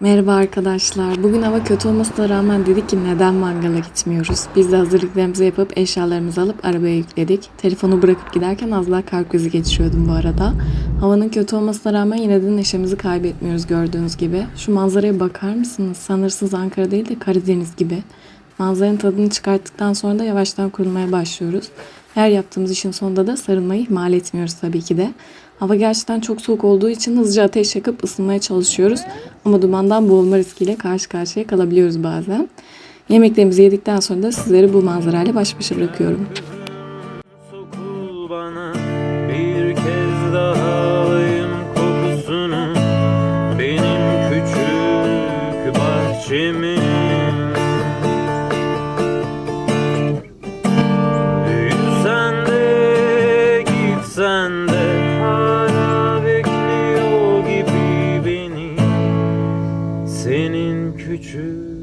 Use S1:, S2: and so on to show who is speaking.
S1: Merhaba arkadaşlar. Bugün hava kötü olmasına rağmen dedik ki neden mangala gitmiyoruz? Biz de hazırlıklarımızı yapıp eşyalarımızı alıp arabaya yükledik. Telefonu bırakıp giderken az daha kalp krizi geçiriyordum bu arada. Havanın kötü olmasına rağmen yine de neşemizi kaybetmiyoruz gördüğünüz gibi. Şu manzaraya bakar mısınız? Sanırsız Ankara değil de Karadeniz gibi. Manzaranın tadını çıkarttıktan sonra da yavaştan kurulmaya başlıyoruz. Her yaptığımız işin sonunda da sarılmayı ihmal etmiyoruz tabii ki de. Hava gerçekten çok soğuk olduğu için hızlıca ateş yakıp ısınmaya çalışıyoruz. Ama dumandan boğulma riskiyle karşı karşıya kalabiliyoruz bazen. Yemeklerimizi yedikten sonra da sizleri bu manzarayla baş başa bırakıyorum.
S2: Bana bir kez daha alayım kokusunu Benim küçük bahçemin gitsen de hala bekliyor gibi beni. Senin küçük